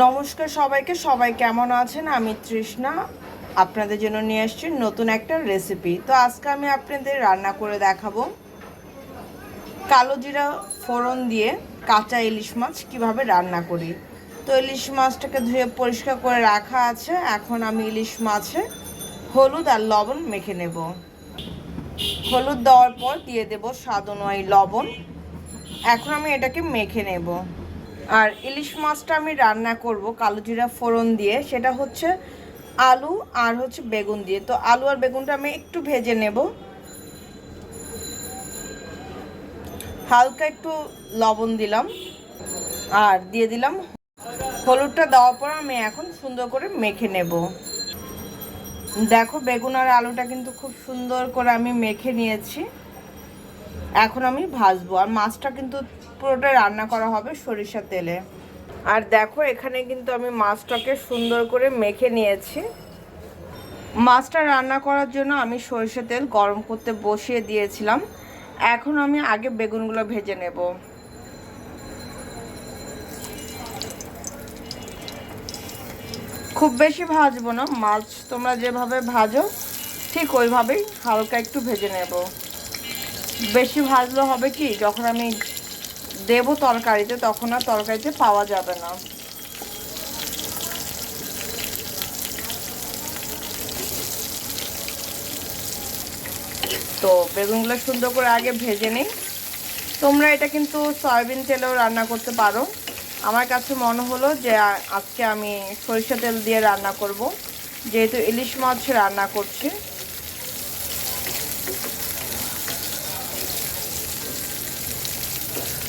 নমস্কার সবাইকে, সবাই কেমন আছেন? আমি তৃষ্ণা। আপনাদের জন্য নিয়ে আসছি নতুন একটা রেসিপি তো আজকে আমি আপনাদের রান্না করে দেখাবো। কালো জিরা ফোড়ন দিয়ে কাঁচা ইলিশ মাছ কীভাবে রান্না করি। তো ইলিশ মাছটাকে ধুয়ে পরিষ্কার করে রাখা আছে। এখন আমি ইলিশ মাছে হলুদ আর লবণ মেখে নেব। হলুদ দেওয়ার পর দিয়ে দেব স্বাদ অনুযায়ী লবণ। এখন আমি এটাকে মেখে নেব। আর ইলিশ মাছটা আমি রান্না করব কালো জিরা ফোড়ন দিয়ে। সেটা হচ্ছে আলু আর হচ্ছে বেগুন দিয়ে। তো আলু আর বেগুনটা আমি একটু ভেজে নেব। হালকা একটু লবণ দিলাম আর দিয়ে দিলাম হলুদটা দেওয়ার পর আমি এখন সুন্দর করে মেখে নেব। দেখো বেগুন আর আলুটা কিন্তু খুব সুন্দর করে আমি মেখে নিয়েছি। এখন আমি ভাজবো। আর মাছটা কিন্তু পুরোটা রান্না করা হবে সরিষা তেলে। আর দেখো, এখানে কিন্তু আমি মাছটাকে সুন্দর করে মেখে নিয়েছি। মাছটা রান্না করার জন্য আমি সরিষা তেল গরম করতে বসিয়ে দিয়েছিলাম। এখন আমি আগে বেগুনগুলো ভেজে নেব। খুব বেশি ভাজবো না, মাছ তোমরা যেভাবে ভাজো, ঠিক ওইভাবেই হালকা একটু ভেজে নেব। বেশি ভাজলে হবে কি, যখন আমি দেব তরকারিতে, তখন আর তরকারিতে পাওয়া যাবে না। তো বেগুনগুলো সুন্দর করে আগে ভেজে নিই। তোমরা এটা কিন্তু সয়াবিন তেলেও রান্না করতে পারো। আমার কাছে মনে হলো যে আজকে আমি সরিষা তেল দিয়ে রান্না করব। যেহেতু ইলিশ মাছ রান্না করছি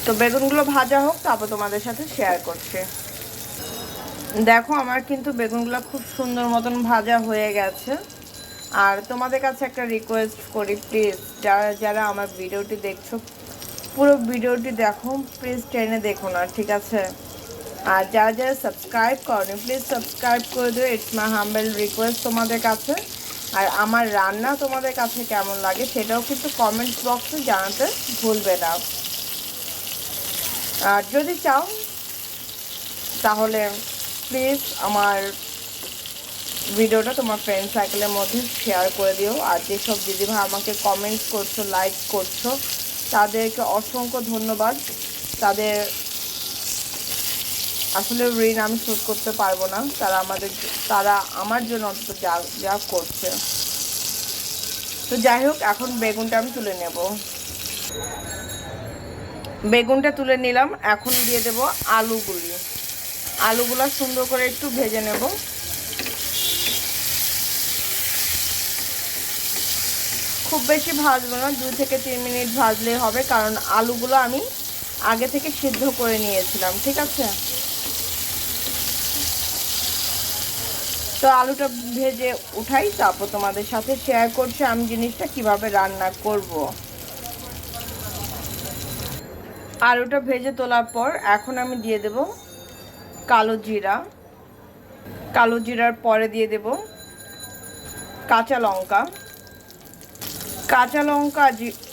তো বেগুনগুলো ভাজা হোক, তারপর তোমাদের সাথে শেয়ার করছি। দেখো, আমার কিন্তু বেগুনগুলো খুব সুন্দর মতন ভাজা হয়ে গেছে। আর তোমাদের কাছে একটা রিকোয়েস্ট করি প্লিজ যারা যারা আমার ভিডিওটি দেখছ, পুরো ভিডিওটি দেখো প্লিজ টেনে দেখো না, ঠিক আছে? আর যারা যারা সাবস্ক্রাইব করনি প্লিজ সাবস্ক্রাইব করে দিও ইটস মাই হাম্বেল রিকোয়েস্ট তোমাদের কাছে। আর আমার রান্না তোমাদের কাছে কেমন লাগে, সেটাও কিন্তু কমেন্ট বক্সে জানাতে ভুলবে না। আর যদি চাও, তাহলে প্লিজ আমার ভিডিওটা তোমার ফ্রেন্ড সার্কেলের মধ্যে শেয়ার করে দিও। আর যেসব দিদিভাই আমাকে কমেন্ট করছ লাইক করছ, তাদেরকে অসংখ্য ধন্যবাদ। তাদের আসলে ঋণ আমি শোধ করতে পারব না। তারা আমাদের, তারা আমার জন্য অন্তত যা যা করছে। তো যাই হোক, এখন বেগুনটা আমি তুলে নেব। বেগুনটা তুলে নিলাম। এখন দিয়ে দেব আলুগুলি। আলুগুলো সুন্দর করে একটু ভেজে নেব। খুব বেশি ভাজবো না দু থেকে তিন মিনিট ভাজলে হবে, কারণ আলুগুলো আমি আগে থেকে সিদ্ধ করে নিয়েছিলাম, ঠিক আছে? তো আলুটা ভেজে উঠাই, তারপর তোমাদের সাথে শেয়ার করছি আমি জিনিসটা কীভাবে রান্না করব। আলুটা ভেজে তোলার পর এখন আমি দিয়ে দেব কালো জিরা। কালো জিরার পরে দিয়ে দেব কাঁচা লঙ্কা। কাঁচা লঙ্কা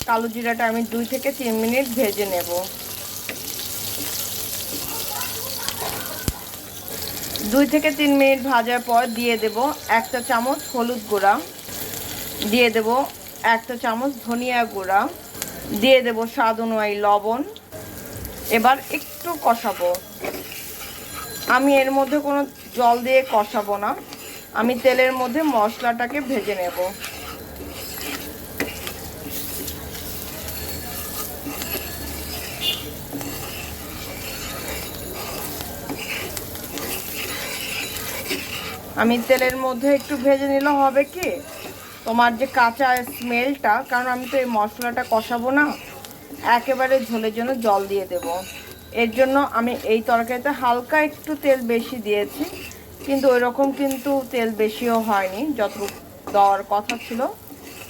কালো জিরাটা আমি দুই থেকে তিন মিনিট ভেজে নেব। দুই থেকে তিন মিনিট ভাজার পর দিয়ে দেব একটা চামচ হলুদ গুঁড়া। দিয়ে দেব একটা চামচ ধনিয়া গুঁড়া। দিয়ে দেব স্বাদ অনুযায়ী লবণ। এবার একটু কষাবো। আমি এর মধ্যে কোনো জল দিয়ে কষাবো না। আমি তেলের মধ্যে মশলাটাকে ভেজে নেব। আমি তেলের মধ্যে একটু ভেজে নিলে হবে কি? তোমার যে কাঁচা স্মেলটা কারণ আমি তো এই মশলাটা কষাবো না। একেবারে ঝোলের জন্য জল দিয়ে দেব। এর জন্য আমি এই তরকারিতে হালকা একটু তেল বেশি দিয়েছি, কিন্তু ওই রকম কিন্তু তেল বেশিও হয়নি যত দেওয়ার কথা ছিল।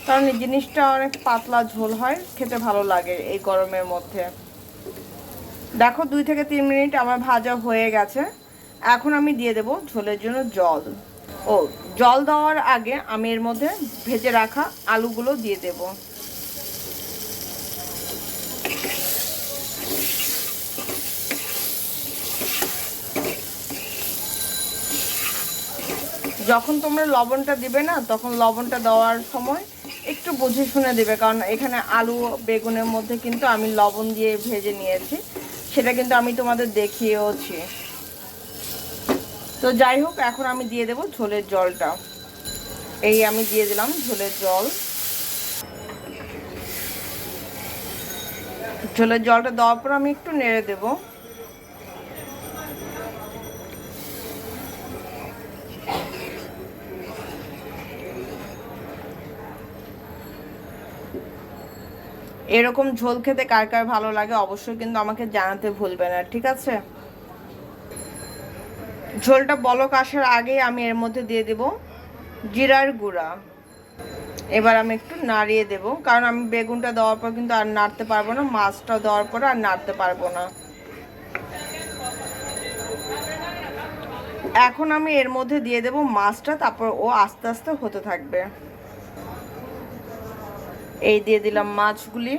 কারণ এই জিনিসটা অনেক পাতলা ঝোল হয়, খেতে ভালো লাগে এই গরমের মধ্যে। দেখো দুই থেকে তিন মিনিট আমার ভাজা হয়ে গেছে। এখন আমি দিয়ে দেব ঝোলের জন্য জল। ও, জল দেওয়ার আগে আমি এর মধ্যে ভেজে রাখা আলুগুলো দিয়ে দেব। যখন তোমরা লবণটা দিবে না, তখন লবণটা দেওয়ার সময় একটু বুঝে শুনে দিবে। কারণ এখানে আলু, বেগুনের মধ্যে কিন্তু আমি লবণ দিয়ে ভেজে নিয়েছি। সেটা কিন্তু আমি তোমাদের দেখিয়েওছি। তো যাই হোক, এখন আমি দিয়ে দেব ঝোলের জলটা। এই আমি দিয়ে দিলাম ঝোলের জল। ঝোলের জলটা দেওয়ার পর আমি একটু নেড়ে দেব। এরকম ঝোল খেতে কার কার ভালো লাগে অবশ্যই কিন্তু আমাকে জানাতে ভুলবে না, ঠিক আছে? ঝোলটা বলক আসার আগেই আমি এর মধ্যে দিয়ে দেব জিরার গুঁড়া। এবার আমি একটু নাড়িয়ে দেব, কারণ আমি বেগুনটা দেওয়ার পর কিন্তু আর নাড়তে পারব না, মাছটা দেওয়ার পর আর নাড়তে পারব না। এখন আমি এর মধ্যে দিয়ে দেব মাছটা, তারপর ও আস্তে আস্তে হতে থাকবে। এই দিয়ে দিলাম মাছগুলি।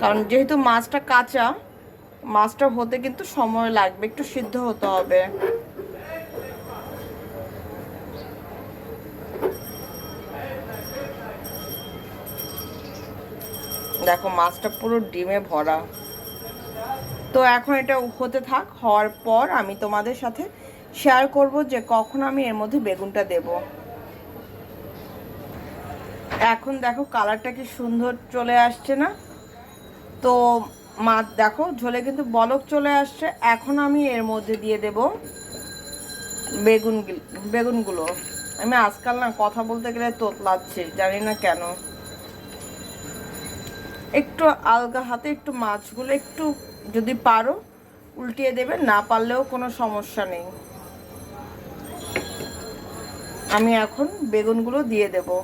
কারণ যেহেতু মাছটা কাঁচা, মাছটা হতে কিন্তু সময় লাগবে, একটু সিদ্ধ হতে হবে। দেখো, মাছটা পুরো ডিমে ভরা। তো এখন এটা হতে থাক, হওয়ার পর আমি তোমাদের সাথে শেয়ার করব যে কখন আমি এর মধ্যে বেগুনটা দেব। এখন দেখো কালারটা কি সুন্দর চলে আসছে না? তো মাছ দেখো ঝোলে কিন্তু বলক চলে আসছে। এখন আমি এর মধ্যে দিয়ে দেব বেগুন বেগুনগুলো। আমি আজকাল না কথা বলতে গেলে তোতলাচ্ছি জানি না কেন। একটু আলগা হাতে একটু মাছগুলো একটু যদি পারো উল্টিয়ে দেবে, না পারলেও কোনো সমস্যা নেই। আমি এখন বেগুনগুলো দিয়ে দেবো।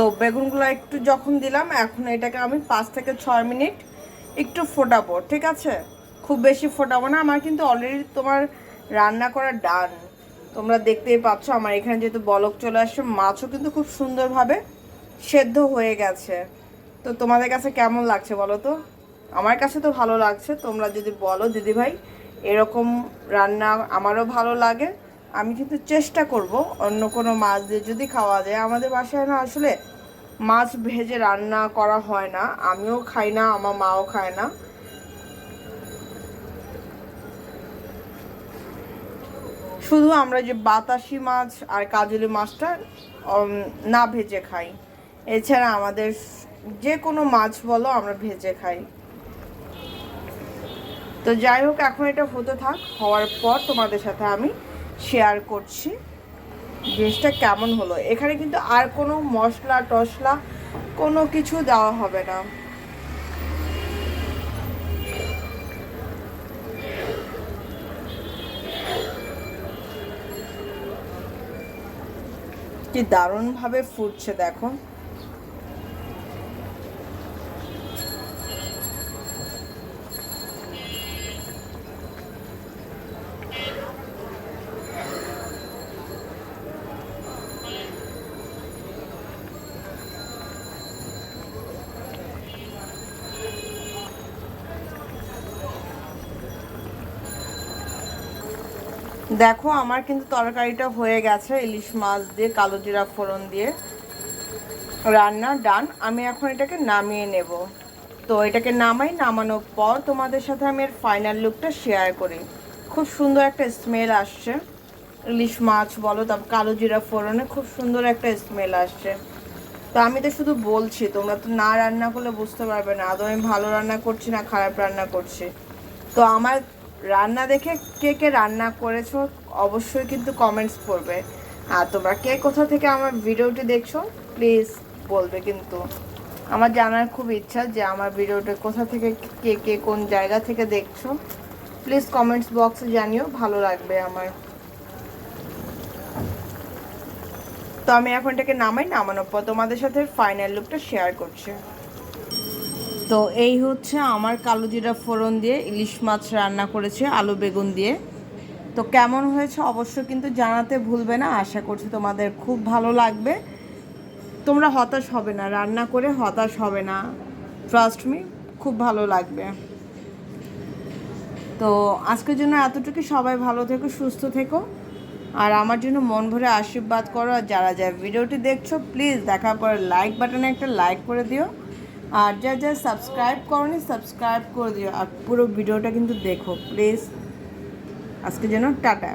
তো বেগুনগুলো একটু যখন দিলাম, এখন এটাকে আমি পাঁচ থেকে ছয় মিনিট একটু ফোটাবো, ঠিক আছে? খুব বেশি ফোটাবো না, আমার কিন্তু অলরেডি তোমার রান্না করা ডান তোমরা দেখতেই পাচ্ছ, আমার এখানে যেহেতু বলক চলে আসছে, মাছও কিন্তু খুব সুন্দরভাবে সেদ্ধ হয়ে গেছে। তো তোমাদের কাছে কেমন লাগছে বলো তো? আমার কাছে তো ভালো লাগছে, তোমরা যদি বলো দিদিভাই, এরকম রান্না আমারও ভালো লাগে। আমি কিন্তু চেষ্টা করব অন্য কোনো মাছ দিয়ে যদি খাওয়া যায়। আমাদের বাসায় না আসলে মাছ ভেজে রান্না করা হয় না। আমিও খাই না, আমার মাও খায় না। শুধু আমরা যে বাতাসি মাছ আর কাজলি মাছটা না ভেজে খাই। এছাড়া আমাদের যে কোনো মাছ বলো আমরা ভেজে খাই। তো যাই হোক, এখন এটা হতে থাক, হওয়ার পর তোমাদের সাথে আমি শেয়ার করছি। জিনিসটা কেমন হলো? এখানে কিন্তু আর কোনো মশলা টশলা কোনো কিছু দেওয়া হবে না। কি দারুণভাবে ফুটছে দেখো। দেখো, আমার কিন্তু তরকারিটা হয়ে গেছে, ইলিশ মাছ দিয়ে, কালো জিরা ফোড়ন দিয়ে। রান্না ডান, আমি এখন এটাকে নামিয়ে নেব। তো এটাকে নামাই নামানোর পর তোমাদের সাথে আমি এর ফাইনাল লুকটা শেয়ার করি। খুব সুন্দর একটা স্মেল আসছে। ইলিশ মাছ বলো, তারপর কালো জিরা ফোড়নে খুব সুন্দর একটা স্মেল আসছে। তো আমি তো শুধু বলছি, তোমরা তো না রান্না করলে বুঝতে পারবে না। আদৌ আমি ভালো রান্না করছি না খারাপ রান্না করছি। তো আমার রান্না দেখে কে কে রান্না করেছ, অবশ্যই কিন্তু কমেন্টস করবে আর তোমরা কে কোথা থেকে আমার ভিডিওটি দেখছ প্লিজ বলবে কিন্তু। আমার জানার খুব ইচ্ছা যে আমার ভিডিওটা কোথা থেকে কে কে কোন জায়গা থেকে দেখছ প্লিজ কমেন্টস বক্সে জানিও, ভালো লাগবে আমার। তো আমি এখন এটাকে নামাই, নামানোর পর তোমাদের সাথে ফাইনাল লুকটা শেয়ার করছি। তো এই হচ্ছে আমার কালো জিরা ফোড়ন দিয়ে ইলিশ মাছ রান্না করেছে, আলু বেগুন দিয়ে। তো কেমন হয়েছে অবশ্য কিন্তু জানাতে ভুলবে না, আশা করছি তোমাদের খুব ভালো লাগবে। তোমরা হতাশ হবে না, রান্না করে হতাশ হবে না। ট্রাস্ট মি খুব ভালো লাগবে। তো আজকের জন্য এতটুকু সবাই ভালো থেকো, সুস্থ থেকো। আর আমার জন্য মন ভরে আশীর্বাদ করো, আর যারা যা ভিডিওটি দেখছ প্লিজ দেখার পরে লাইক বাটনে একটা লাইক করে দিও। আর যা যা সাবস্ক্রাইব করনি সাবস্ক্রাইব করে দিও। আর পুরো ভিডিওটা কিন্তু দেখো প্লিজ আজকে যেন টাটা।